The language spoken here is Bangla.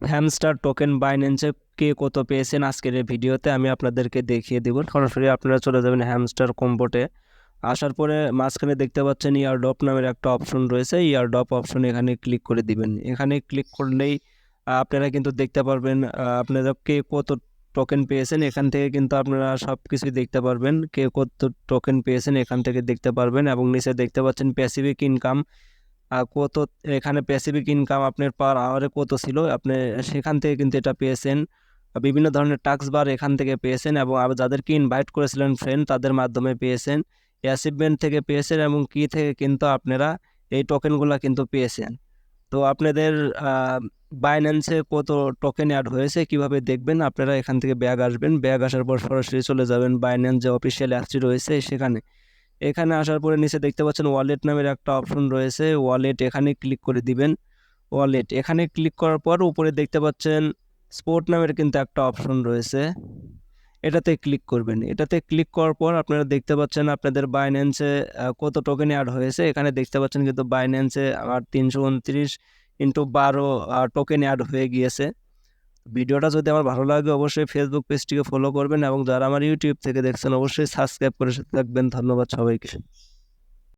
হ্যামস্টার টোকেন বাইন্যান্সে কে কত পেয়েছেন আজকের এই ভিডিওতে আমি আপনাদেরকে দেখিয়ে দেবো। সরাসরি আপনারা চলে যাবেন হ্যামস্টার কম্পোটে আসার পরে মাঝখানে দেখতে পাচ্ছেন ইয়ারডপ নামের একটা অপশন রয়েছে। ইয়ারডপ অপশন এখানে ক্লিক করে দিবেন। এখানে ক্লিক করলেই আপনারা কিন্তু দেখতে পারবেন আপনারা কে কত টোকেন পেয়েছেন এখান থেকে কিন্তু আপনারা সব কিছুই দেখতে পারবেন। কে কত টোকেন পেয়েছেন এখান থেকে দেখতে পারবেন এবং নিচে দেখতে পাচ্ছেন প্যাসিফিক ইনকাম কত এখানে প্যাসিফিক ইনকাম আপনার পার আওয়ারে কত ছিল? আপনি সেখান থেকে কিন্তু এটা পেয়েছেন। বিভিন্ন ধরনের টাস্ক বার এখান থেকে পেয়েছেন এবং যাদেরকে ইনভাইট করেছিলেন ফ্রেন্ড তাদের মাধ্যমে পেয়েছেন। অ্যাচিভমেন্ট থেকে পেয়েছেন এবং কি থেকে কিন্তু আপনারা এই টোকেনগুলো কিন্তু পেয়েছেন। তো আপনাদের বাইন্যান্সে কত টোকেন অ্যাড হয়েছে কীভাবে দেখবেন? আপনারা এখান থেকে ব্যাগ আসবেন। ব্যাগ আসার পর সরাসরি চলে যাবেন বাইন্যান্স যে অফিসিয়াল অ্যাপসটি রয়েছে সেখানে। এখানে আসার পরে নিচে দেখতে পাচ্ছেন ওয়ালেট নামের একটা অপশন রয়েছে। ওয়ালেট এখানে ক্লিক করে দিবেন। ওয়ালেট এখানে ক্লিক করার পর উপরে দেখতে পাচ্ছেন স্পোর্ট নামের কিন্তু একটা অপশন রয়েছে। এটাতে ক্লিক করবেন। এটাতে ক্লিক করার পর আপনারা দেখতে পাচ্ছেন আপনাদের বাইন্যান্সে কত টোকেন অ্যাড হয়েছে। এখানে দেখতে পাচ্ছেন কিন্তু বাইন্যান্সে আমার তিনশো উনত্রিশ ইন্টু বারো টোকেন অ্যাড হয়ে গিয়েছে। ভিডিওটা যদি আমার ভালো লাগে, অবশ্যই ফেসবুক পেজটিকে ফলো করবেন এবং যারা আমার ইউটিউব থেকে দেখছেন, অবশ্যই সাবস্ক্রাইব করে থাকবেন। ধন্যবাদ সবাইকে।